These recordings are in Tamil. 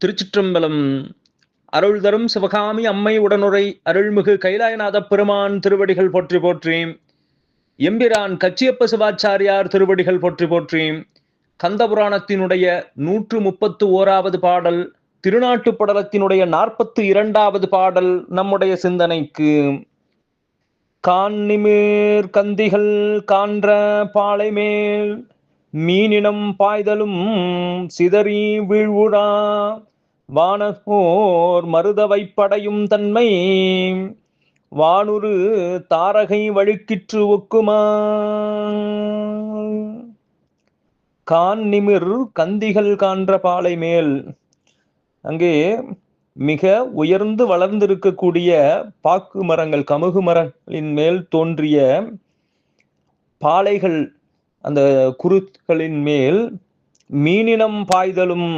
திருச்சிற்றம்பலம். அருள் தரும் சிவகாமி அம்மை உடனுரை அருள்மிகு கைலாயநாத பெருமான் திருவடிகள் போற்றி போற்றி. எம்பிரான் கச்சியப்ப சிவாச்சாரியார் திருவடிகள் போற்றி போற்றி. கந்தபுராணத்தினுடைய நூற்று முப்பத்து ஓராவது பாடல் திருநாட்டு படலத்தினுடைய நாற்பத்து இரண்டாவது பாடல் நம்முடைய சிந்தனைக்கு. கான்னிமேர் கந்திகள் கான்ற பாலை மேல் மீனினம் பாய்தலும் சிதறி வீழ்வுடா. வானகோர் மருதவை படையும் தன்மை. வானுரு தாரகை வழுக்கிற்று ஒக்குமா. கான் நிமிர் கந்திகள் கான்ற பாலை மேல். அங்கே மிக உயர்ந்து வளர்ந்திருக்கக்கூடிய பாக்கு மரங்கள் கமுகு மரங்களின் மேல் தோன்றிய பாலைகள் அந்த குருக்களின் மேல் மீனினம் பாய்தலும்.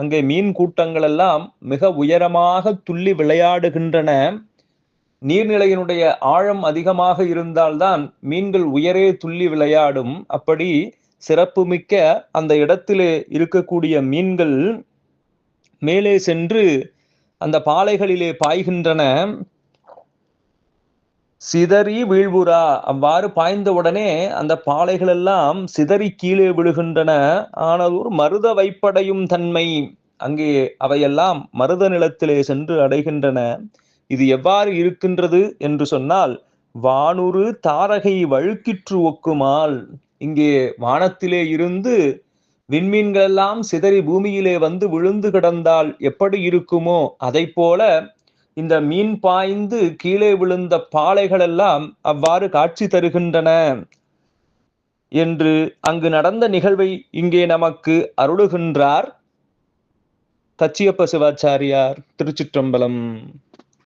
அங்கே மீன் கூட்டங்கள் எல்லாம் மிக உயரமாக துள்ளி விளையாடுகின்றன. நீர்நிலையினுடைய ஆழம் அதிகமாக இருந்தால்தான் மீன்கள் உயரே துள்ளி விளையாடும். அப்படி சிறப்புமிக்க அந்த இடத்திலே இருக்கக்கூடிய மீன்கள் மேலே சென்று அந்த பாலைகளிலே பாய்கின்றன. சிதறி வீழ்வுரா அவ்வாறு பாய்ந்தவுடனே அந்த பாலைகள் எல்லாம் சிதறி கீழே விழுகின்றன. ஆனதோர் மருத வைப்படையும் தன்மை. அங்கே அவையெல்லாம் மருத நிலத்திலே சென்று அடைகின்றன. இது எவ்வாறு இருக்கின்றது என்று சொன்னால் வானுரு தாரகை வழுக்கிற்று ஒக்குமால். இங்கே வானத்திலே இருந்து விண்மீன்கள் எல்லாம் சிதறி பூமியிலே வந்து விழுந்து கிடந்தால் எப்படி இருக்குமோ? அதை போல இந்த மீன் பாய்ந்து கீழே விழுந்த பாலைகள் எல்லாம் அவ்வாறு காட்சி தருகின்றன என்று அங்கு நடந்த நிகழ்வை இங்கே நமக்கு அருளுகின்றார் தச்சியப்ப சிவாச்சாரியார் திருச்சிற்றம்பலம்.